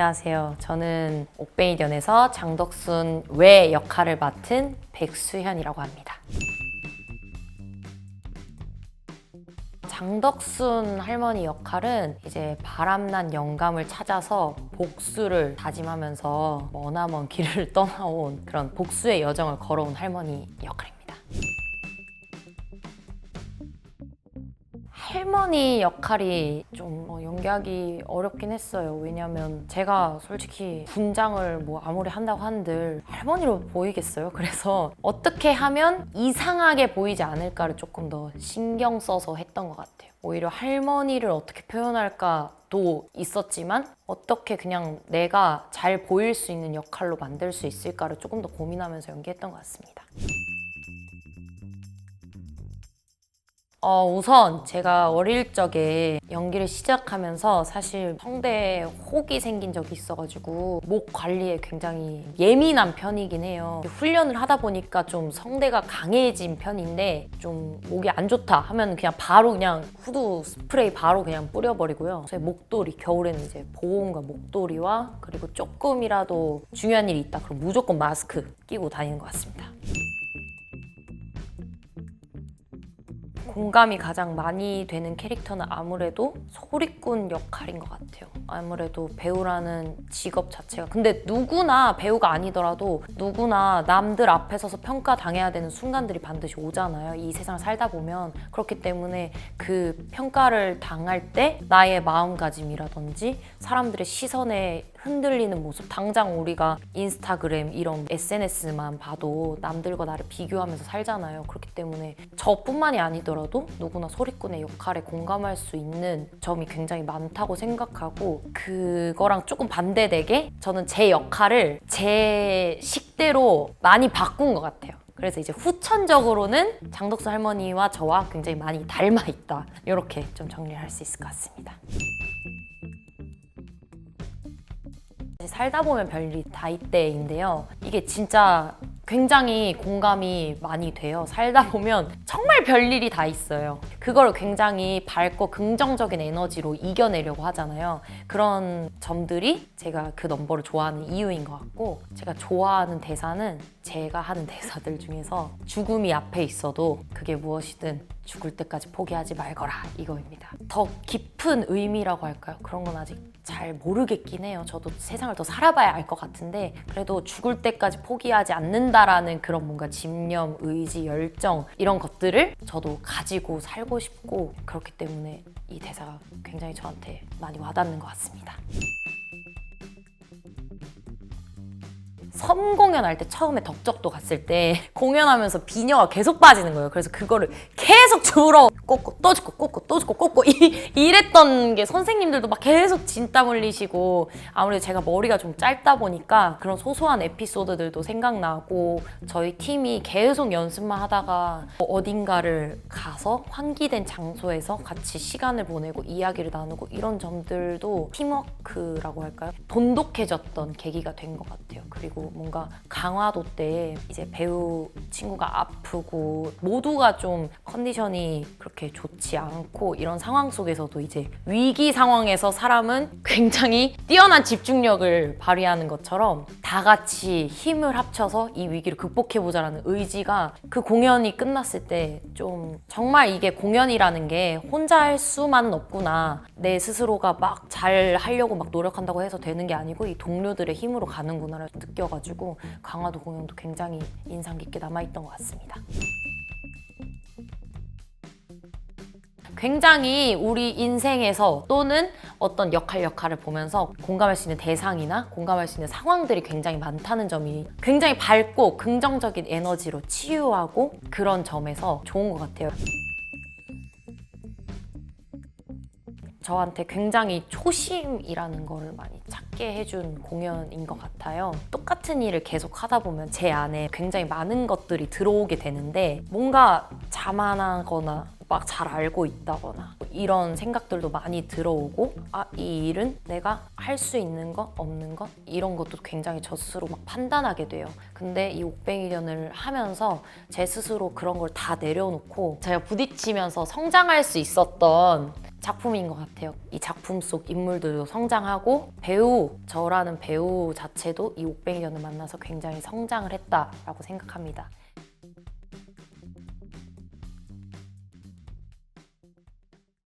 안녕하세요. 저는 옥베이견에서 장덕순 외 역할을 맡은 백수현이라고 합니다. 장덕순 할머니 역할은 이제 바람난 영감을 찾아서 복수를 다짐하면서 머나먼 길을 떠나온 그런 복수의 여정을 걸어온 할머니 역할입니다. 할머니 역할이 좀 어, 연기하기 어렵긴 했어요. 왜냐면 제가 솔직히 분장을 뭐 아무리 한다고 한들 할머니로 보이겠어요. 그래서 어떻게 하면 이상하게 보이지 않을까를 조금 더 신경 써서 했던 것 같아요. 오히려 할머니를 어떻게 표현할까도 있었지만 어떻게 그냥 내가 잘 보일 수 있는 역할로 만들 수 있을까를 조금 더 고민하면서 연기했던 것 같습니다. 어, 우선 제가 어릴 적에 연기를 시작하면서 사실 성대에 혹이 생긴 적이 있어가지고 목 관리에 굉장히 예민한 편이긴 해요. 훈련을 하다 보니까 좀 성대가 강해진 편인데 좀 목이 안 좋다 하면 그냥 바로 그냥 후두 스프레이 바로 그냥 뿌려버리고요. 저희 목도리 겨울에는 이제 보온과 목도리와 그리고 조금이라도 중요한 일이 있다 그럼 무조건 마스크 끼고 다니는 것 같습니다. 공감이 가장 많이 되는 캐릭터는 아무래도 소리꾼 역할인 것 같아요. 아무래도 배우라는 직업 자체가 근데 누구나 배우가 아니더라도 누구나 남들 앞에 서서 평가당해야 되는 순간들이 반드시 오잖아요. 이 세상을 살다 보면 그렇기 때문에 그 평가를 당할 때 나의 마음가짐이라든지 사람들의 시선에 흔들리는 모습 당장 우리가 인스타그램 이런 SNS만 봐도 남들과 나를 비교하면서 살잖아요. 그렇기 때문에 저뿐만이 아니더라도 누구나 소리꾼의 역할에 공감할 수 있는 점이 굉장히 많다고 생각하고 그거랑 조금 반대되게 저는 제 역할을 제 식대로 많이 바꾼 것 같아요. 그래서 이제 후천적으로는 장덕수 할머니와 저와 굉장히 많이 닮아 있다. 이렇게 좀 정리를 할수 있을 것 같습니다. 살다 보면 별일이 다 있대인데요. 이게 진짜 굉장히 공감이 많이 돼요. 살다 보면 정말 별일이 다 있어요. 그걸 굉장히 밝고 긍정적인 에너지로 이겨내려고 하잖아요. 그런 점들이 제가 그 넘버를 좋아하는 이유인 것 같고 제가 좋아하는 대사는 제가 하는 대사들 중에서 죽음이 앞에 있어도 그게 무엇이든 죽을 때까지 포기하지 말거라 이거입니다. 더 깊은 의미라고 할까요? 그런 건 아직 잘 모르겠긴 해요. 저도 세상을 더 살아봐야 알 것 같은데 그래도 죽을 때까지 포기하지 않는다라는 그런 뭔가 집념, 의지, 열정 이런 것들을 저도 가지고 살고 싶고 그렇기 때문에 이 대사가 굉장히 저한테 많이 와닿는 것 같습니다. 섬 공연할 때 처음에 덕적도 갔을 때 공연하면서 비녀가 계속 빠지는 거예요. 그래서 그거를 계속 주우러 꽂고 또 줍고 꽂고 또 줍고 꽂고 이, 이랬던 게 선생님들도 막 계속 진땀 흘리시고 아무래도 제가 머리가 좀 짧다 보니까 그런 소소한 에피소드들도 생각나고 저희 팀이 계속 연습만 하다가 어딘가를 가서 환기된 장소에서 같이 시간을 보내고 이야기를 나누고 이런 점들도 팀워크라고 할까요? 돈독해졌던 계기가 된 것 같아요. 그리고 뭔가 강화도 때 이제 배우 친구가 아프고 모두가 좀 컨디션이 그렇게 좋지 않고 이런 상황 속에서도 이제 위기 상황에서 사람은 굉장히 뛰어난 집중력을 발휘하는 것처럼 다 같이 힘을 합쳐서 이 위기를 극복해보자라는 의지가 그 공연이 끝났을 때 좀 정말 이게 공연이라는 게 혼자 할 수만은 없구나 내 스스로가 막 잘 하려고 막 노력한다고 해서 되는 게 아니고 이 동료들의 힘으로 가는구나를 느껴가지고 강화도 공연도 굉장히 인상 깊게 남아있던 것 같습니다. 굉장히 우리 인생에서 또는 어떤 역할 역할을 보면서 공감할 수 있는 대상이나 공감할 수 있는 상황들이 굉장히 많다는 점이 굉장히 밝고 긍정적인 에너지로 치유하고 그런 점에서 좋은 것 같아요. 저한테 굉장히 초심이라는 거를 많이 찾게 해준 공연인 것 같아요. 똑같은 일을 계속 하다 보면 제 안에 굉장히 많은 것들이 들어오게 되는데 뭔가 자만하거나 막 잘 알고 있다거나 이런 생각들도 많이 들어오고 아 이 일은 내가 할 수 있는 것 없는 것 이런 것도 굉장히 저 스스로 막 판단하게 돼요. 근데 이 옥뱅이견을 하면서 제 스스로 그런 걸 다 내려놓고 제가 부딪히면서 성장할 수 있었던 작품인 것 같아요. 이 작품 속 인물들도 성장하고 배우 저라는 배우 자체도 이 옥뱅이견을 만나서 굉장히 성장을 했다라고 생각합니다.